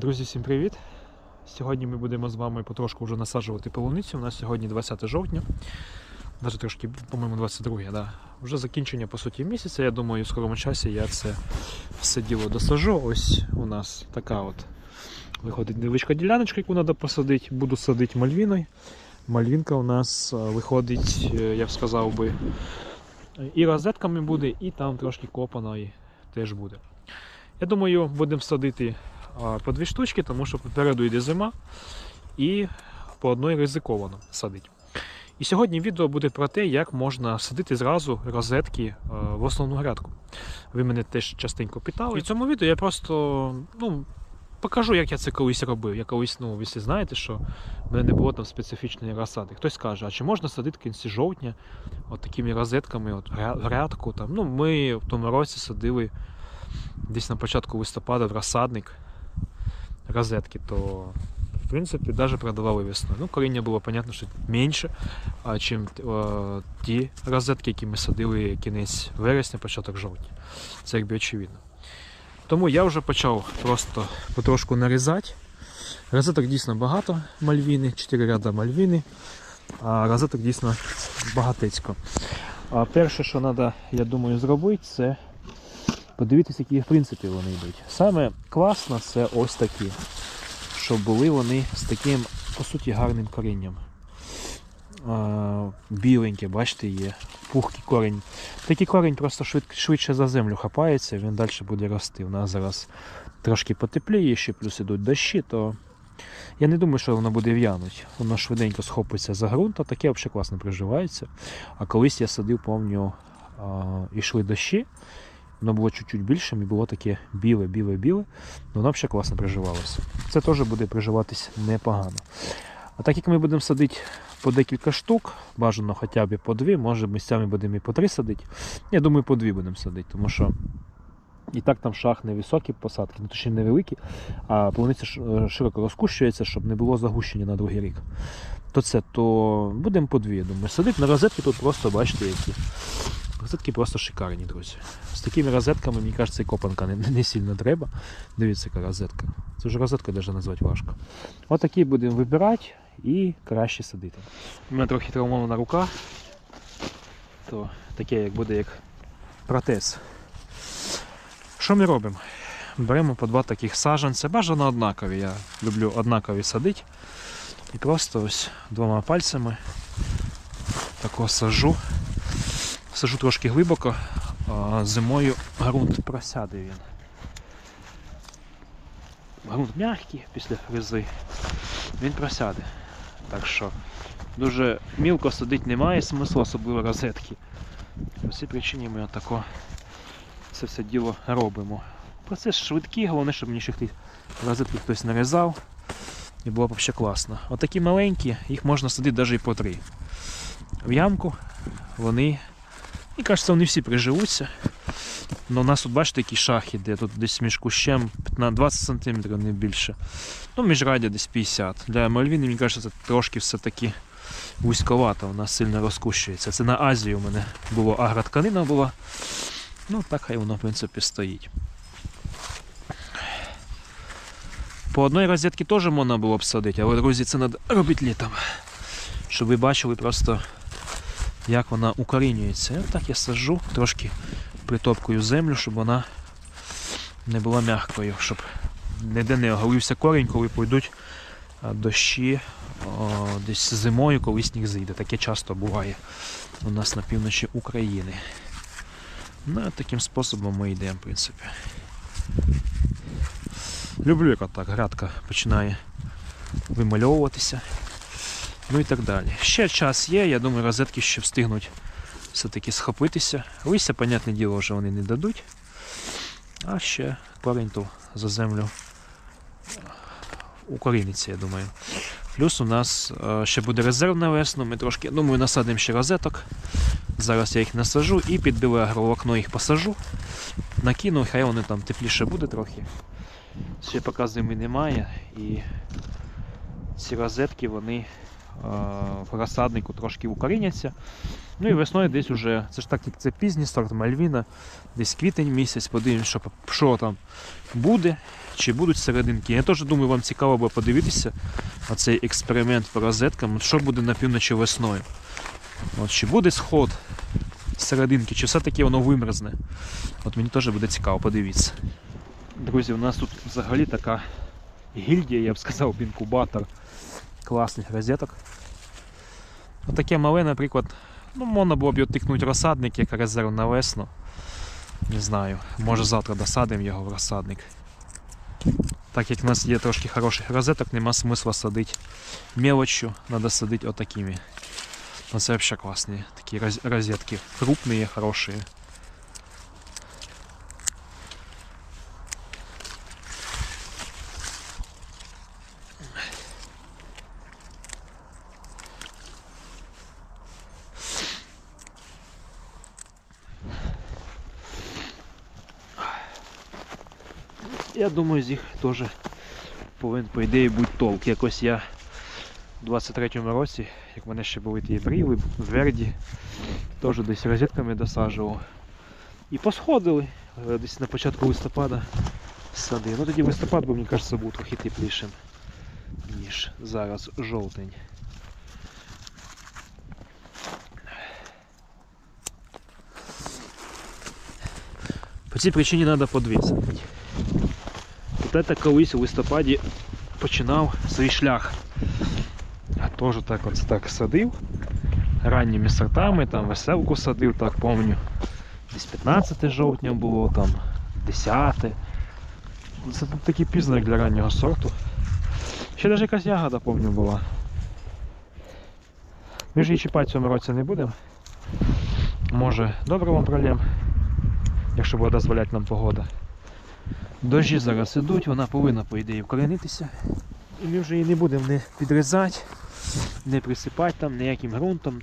Друзі, всім привіт! Сьогодні ми будемо з вами потрошку вже насаджувати полуницю. У нас сьогодні 20 жовтня, навіть трошки, по-моєму, 22, да. Вже закінчення по суті місяця. Я думаю, в скорому часі я це все діло досажу. Ось у нас така от виходить невеличка діляночка, яку треба посадити. Буду садити мальвіною. Мальвінка у нас е, виходить, е, я б сказав би, і розетками буде, і там трошки копаної теж буде. Я думаю, будемо садити по дві штучки, тому що попереду йде зима і по одної ризиковано садити. І сьогодні відео буде про те, як можна садити зразу розетки е, в основну грядку. Ви мене теж частенько питали. І в цьому відео я просто ну, покажу, як я це колись робив. Я колись, ну, ви всі знаєте, що в мене не було там специфічної розсади. Хтось каже, а чи можна садити в кінці жовтня от такими розетками от, грядку? Там? Ну, ми в тому році садили десь на початку листопада в розсадник розетки, то в принципі навіть продавали весною. Ну, коріння було, понятно, що менше, чим е, ті розетки, які ми садили кінець вересня, початок жовтня. Це якби очевидно. Тому я вже почав просто потрошку нарізати. Розеток дійсно багато мальвіни, 4 ряда мальвіни, а розеток дійсно багатецько. Перше, що треба, я думаю, зробити, це подивитися, які в принципі вони йдуть. Саме класно це ось такі, щоб були вони з таким, по суті, гарним корінням. Біленьке, бачите, є. Пухкий корінь. Такий корінь просто швидше за землю хапається, він далі буде рости. У нас зараз трошки потепліє, ще плюс ідуть дощі, то я не думаю, що воно буде в'януть. Воно швиденько схопиться за ґрунт, а таке взагалі класно приживається. А колись я садив, а, йшли дощі, воно було чуть-чуть більшим і було таке біле, біле, біле. Ну, воно взагалі класно приживалося. Це теж буде приживатись непогано. А так як ми будемо садити по декілька штук, бажано хоча б по дві, може місцями будемо і по три садити. Я думаю, по дві будемо садити, тому що і так там шах невисокі посадки, ну точніше невеликі, а полуниця е, широко розкущується, щоб не було загущення на другий рік. То це, то будемо по дві, я думаю. Садити на розетки тут просто бачите які. Розетки просто шикарні, друзі. З такими розетками, мені кажеться, і копанка не, не сильно треба. Дивіться, яка розетка. Це вже розетка навіть назвати важко. Отакі будемо вибирати і краще садити. У мене трохи травмована рука, то таке як буде як протез. Що ми робимо? Беремо по два таких саджанця. Бажано однакові. Я люблю однакові садити. І просто ось двома пальцями тако сажу. Сажу трошки глибоко, зимою ґрунт просяде він. Ґрунт м'який після фрези, він просяде. Так що дуже мілко садити немає смислу, особливо розетки. По цій причині ми отако це все діло робимо. Процес швидкий, головне, щоб мені ще розетки хтось нарізав. І було б ще класно. Отакі маленькі, їх можна садити навіть і по три. В ямку вони Мені кажеться, вони всі приживуться. Ну, у нас тут, бачите, який шах іде, тут десь між кущем 15 20 см, не більше. Ну, міжрадя десь 50 Для мальвіни, мені кажеться, це трошки все-таки вузьковато, вона сильно розкущується. Це на Азії у мене було агротканина була. Ну, так хай воно, в принципі, стоїть. По одній розетці теж можна було б садити, але, друзі, це треба робити літом. Щоб ви бачили просто як вона укорінюється. І так я саджу, трошки притопкую землю, щоб вона не була м'якою, щоб ніде не оголився корінь, коли пойдуть дощі о, десь зимою, коли сніг зійде. Таке часто буває у нас на півночі України. Ну, таким способом ми йдемо, в принципі. Люблю, як так грядка починає вимальовуватися. Ну і так далі. Ще час є, я думаю, розетки ще встигнуть все-таки схопитися. Листя, понятне діло, вже вони не дадуть. А ще корінь то за землю укоріниться, я думаю. Плюс у нас е, ще буде резерв на весну. Ми трошки, я думаю, насадимо ще розеток. Зараз я їх насажу і під біле агроволокно їх посажу. Накину, хай вони там тепліше буде трохи. Ще поки зими немає і ці розетки вони в розсаднику трошки укоріняться. Ну і весною десь уже, це ж так як це пізній сорт Мальвіна, десь квітень місяць, подивимось, що, що там буде, чи будуть серединки. Я теж думаю, вам цікаво буде подивитися на цей експеримент по розеткам, що буде на півночі весною. От, чи буде сход серединки, чи все-таки воно вимерзне. От мені теж буде цікаво, подивіться. Друзі, у нас тут взагалі така гільдія, я б сказав, інкубатор класних розеток. Отаке мале, наприклад, ну, можна було б його тикнути розсадник як резерв на весну. Не знаю, може завтра досадимо його в розсадник. Так як в нас є трошки хороших розеток, нема смисла садити мелочью, треба садити отакими. Ну, це взагалі класні такі розетки. Крупні, хороші. Я думаю, з їх теж повинен, по ідеї, бути толк. Якось я у 23-му році, як в мене ще були ті бріли, верді, теж десь розетками досаджував. І посходили е, десь на початку листопада сади. Ну тоді листопад, бо мені кажеться, був трохи теплішим, ніж зараз жовтень. По цій причині треба по садити. Колись у листопаді починав свій шлях. Теж так от так садив. Ранніми сортами, там веселку садив, так помню. Десь 15 жовтня було, там 10. Це такий пізно, як для раннього сорту. Ще навіть якась ягода, помню, була. Ми ж її чіпати в цьому році не будемо. Може, добре вам пролєм, якщо буде дозволяти нам погода. Дощі зараз ідуть, вона повинна, по ідеї, вкоренитися. І ми вже її не будемо не підрізати, не присипати там ніяким ґрунтом.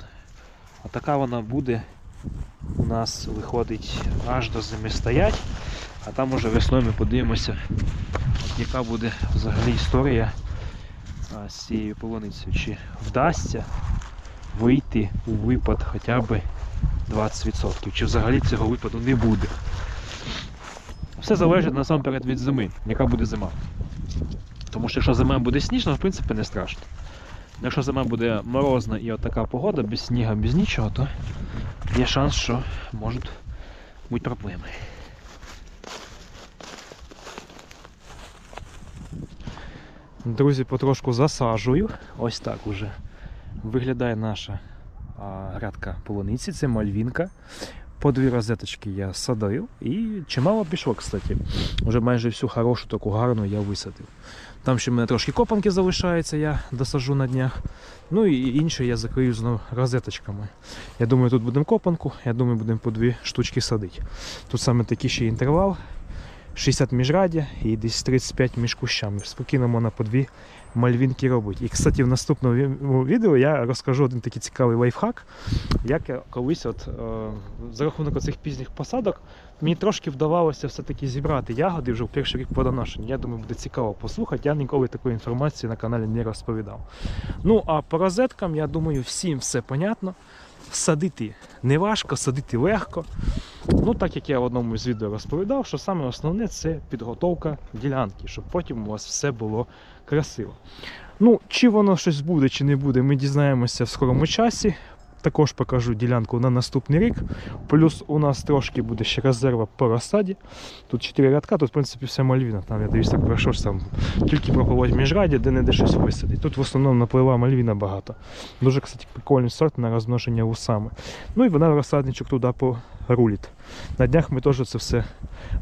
Отака вона буде у нас виходить аж до зими стоять, а там уже весною ми подивимося, яка буде взагалі історія а, з цією полуницею. Чи вдасться вийти у випад хоча б 20%, чи взагалі цього випаду не буде. Все залежить насамперед від зими, яка буде зима. Тому що якщо зима буде сніжна, в принципі не страшно. Якщо зима буде морозна і от така погода, без сніга, без нічого, то є шанс, що можуть бути проблеми. Друзі, потрошку засаджую. Ось так уже виглядає наша грядка полуниці, це мальвінка. По дві розеточки я садив і чимало пішло, кстати. Уже майже всю хорошу, таку гарну я висадив. Там ще в мене трошки копанки залишається, я досажу на днях. Ну і інше я закрию знову розеточками. Я думаю, тут будемо копанку, я думаю, будемо по дві штучки садити. Тут саме такий ще інтервал. 60 міжрадя і десь 35 між кущами. Спокійно можна по дві мальвінки робити. І, кстати, в наступному відео я розкажу один такий цікавий лайфхак, як я колись, от, е, за рахунок цих пізніх посадок, мені трошки вдавалося все-таки зібрати ягоди вже в перший рік плодоношення. Я думаю, буде цікаво послухати. Я ніколи такої інформації на каналі не розповідав. Ну, а по розеткам, я думаю, всім все понятно. Садити не важко, садити легко. Ну, так як я в одному з відео розповідав, що саме основне це підготовка ділянки, щоб потім у вас все було красиво. Ну, чи воно щось буде, чи не буде, ми дізнаємося в скорому часі. Також покажу ділянку на наступний рік. Плюс у нас трошки буде ще резерва по розсаді. Тут 4 рядка, тут в принципі все мальвіна. Там я так пройшов там тільки прополоть міжраді, де не де щось висадить. Тут в основному наплива мальвіна багато. Дуже, кстати, прикольний сорт на розмноження вусами. Ну і вона в розсадничок туди порулить. На днях ми теж це все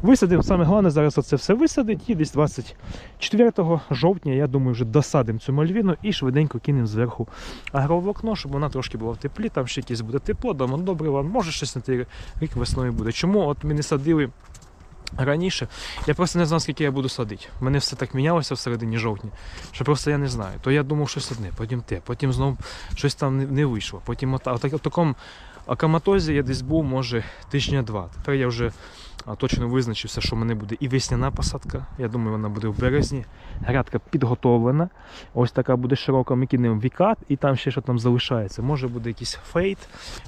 висадимо. Саме головне зараз це все висадить і десь 24 жовтня, я думаю, вже досадимо цю мальвіну і швиденько кинемо зверху агроволокно, щоб вона трошки була в теплі, там ще якесь буде тепло, дома добре вам, може щось на той рік весною буде. Чому от ми не садили раніше? Я просто не знав, скільки я буду садити. У мене все так мінялося в середині жовтня, що просто я не знаю. То я думав щось одне, потім те, потім знову щось там не, вийшло. Потім от, от, от, такому А коматозі я десь був, може, тижня два. Тепер я вже точно визначився, що в мене буде і весняна посадка. Я думаю, вона буде в березні. Грядка підготовлена. Ось така буде широка. Ми кинемо вікат, і там ще що там залишається. Може буде якийсь фейт,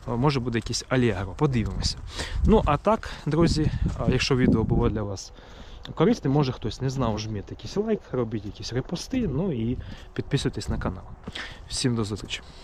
може буде якийсь алігро. Подивимося. Ну, а так, друзі, якщо відео було для вас корисне, може хтось не знав, жміть якийсь лайк, робіть якісь репости, ну і підписуйтесь на канал. Всім до зустрічі.